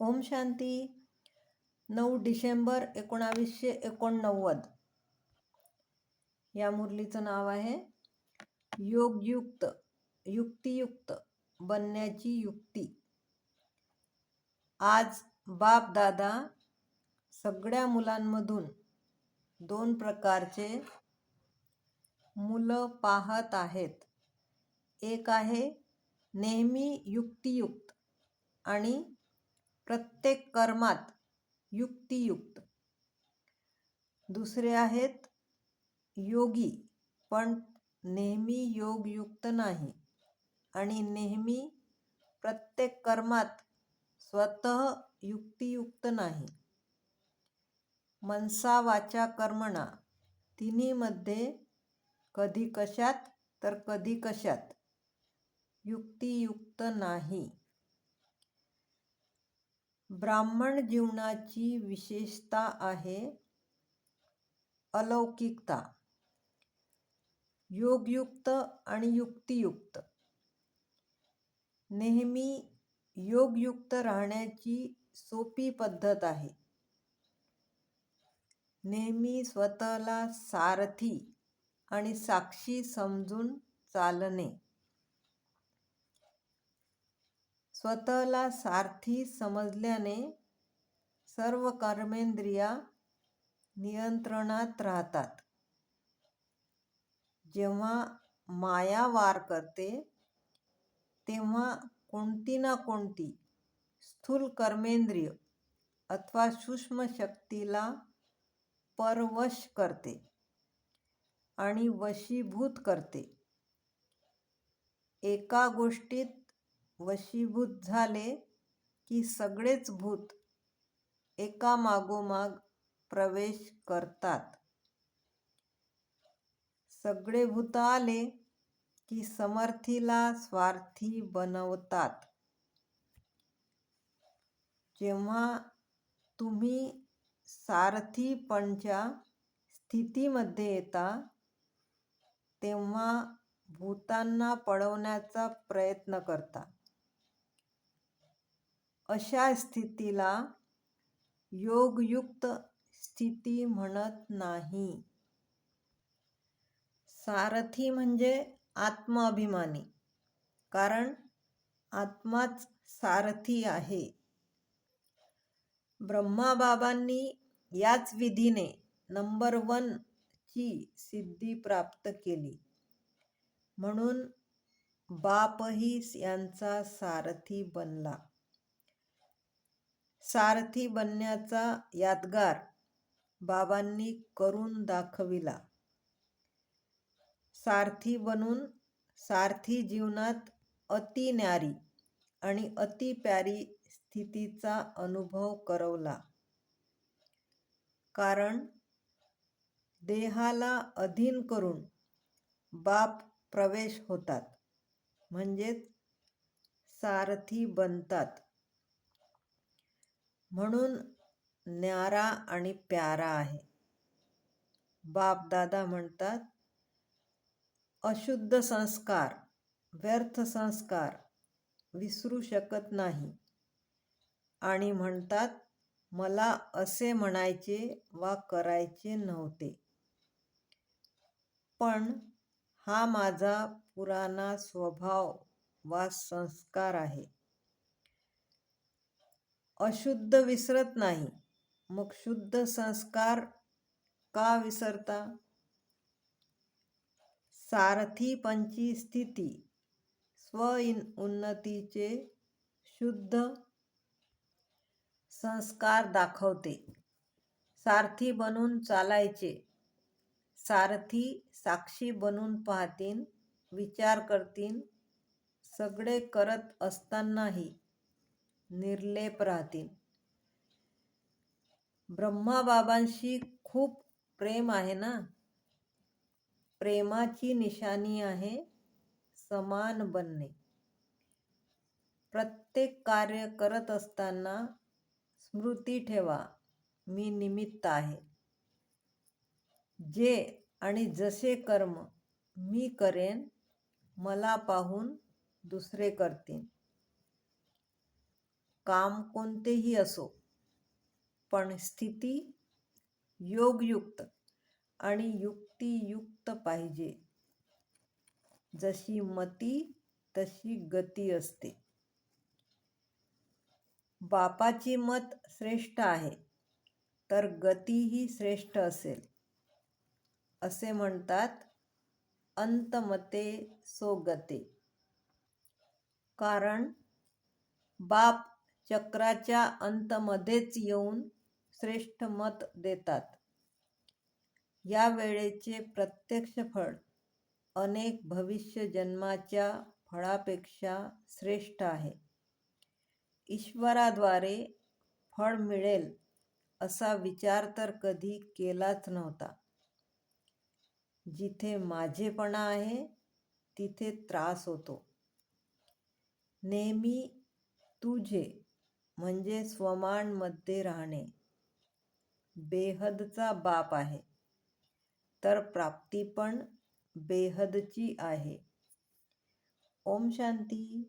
ओम शांती. नऊ डिसेंबर एकोणावीसशे एकोणनव्वद. या मुरलीचं नाव आहे. योगयुक्त युक्तियुक्त बनण्याची युक्ती. आज बाप दादा सगळ्या मुलांमधून दोन प्रकारचे मुलं पाहत आहेत. एक आहे नेहमी युक्तियुक्त आणि प्रत्येक कर्मात युक्तियुक्त. दुसरे आहेत योगी पण नेहमी योगयुक्त नाही आणि नेहमी प्रत्येक कर्मात स्वतः युक्तियुक्त नाही. मनसा वाचा कर्मणा तिन्हीमध्ये कधी कशात तर कधी कशात युक्तियुक्त नाही. ब्राह्मण जीवनाची विशेषता आहे अलौकिकता. योगयुक्त आणि युक्तियुक्त. नेहमी योगयुक्त राहण्याची सोपी पद्धत आहे. नेहमी स्वतःला सारथी आणि साक्षी समजून चालणे. स्वतःला सारथी समजल्याने सर्व कर्मेंद्रिया नियंत्रणात राहतात. जेव्हा माया वार करते तेव्हा कोणती ना कोणती स्थूल कर्मेंद्रिय अथवा सूक्ष्म शक्तीला परवश करते आणि वशीभूत करते. एका गोष्टीत वशीभूत झाले की सगळेच भूत एका मागोमाग प्रवेश करतात. सगळे भूत आले की समर्थीला स्वार्थी बनवतात. जेव्हा तुम्ही सारथीपणच्या स्थितीमध्ये येता तेव्हा भूतांना पळवण्याचा प्रयत्न करता. अशा स्थितीला योगयुक्त स्थिती म्हणत नाही. सारथी म्हणजे आत्माभिमानी. कारण आत्माच सारथी आहे. ब्रह्माबाबांनी याच विधीने नंबर वन ची सिद्धी प्राप्त केली. म्हणून बापही यांचा सारथी बनला. सारथी बनण्याचा यादगार बाबांनी करून दाखविला. सारथी बनून सारथी जीवनात अति न्यारी आणि अति प्यारी स्थितीचा अनुभव करवला. कारण देहाला अधीन करून बाप प्रवेश होतात. म्हणजेच सारथी बनतात. म्हणून न्यारा आणि प्यारा आहे. बापदादा म्हणतात अशुद्ध संस्कार व्यर्थ संस्कार विसरू शकत नाही. आणि म्हणतात मला असे म्हणायचे वा करायचे नव्हते. पण हा माझा पुराणा स्वभाव वा संस्कार आहे. अशुद्ध विसरत नाही. मग शुद्ध संस्कार का विसरता? सारथी पंची स्थिती. स्व उन्नतीचे शुद्ध संस्कार दाखवते. सारथी बनून चालायचे. सारथी साक्षी बनून पाहतीन विचार करतीन सगळे करत असतानाही निर्लेप राहतील. ब्रह्माबाबांशी खूप प्रेम आहे ना? प्रेमाची निशाणी आहे समान बनणे. प्रत्येक कार्य करत असताना स्मृती ठेवा मी निमित्त आहे. जे आणि जसे कर्म मी करेन मला पाहून दुसरे करतील. काम कोणतेही असो पण स्थिती योगयुक्त आणि युक्तियुक्त पाहिजे. जशी मती तशी गती असते. बापाची मत श्रेष्ठ आहे तर गतीही श्रेष्ठ असेल असे म्हणतात अंतमते सो गते. कारण बाप चक्राच्या अंतमध्येच येऊन श्रेष्ठ मत देतात. या वेळेचे प्रत्यक्ष फळ अनेक भविष्य जन्माच्या फळापेक्षा श्रेष्ठ आहे. ईश्वराद्वारे फळ मिळेल असा विचार तर कधी केलाच नव्हता. जिथे माझेपणा आहे तिथे त्रास होतो. नेहमी तुझे म्हणजे स्वमानमध्ये राहणे. बेहदचा बाप आहे. तर प्राप्ती पण बेहदची आहे. ओम शांती.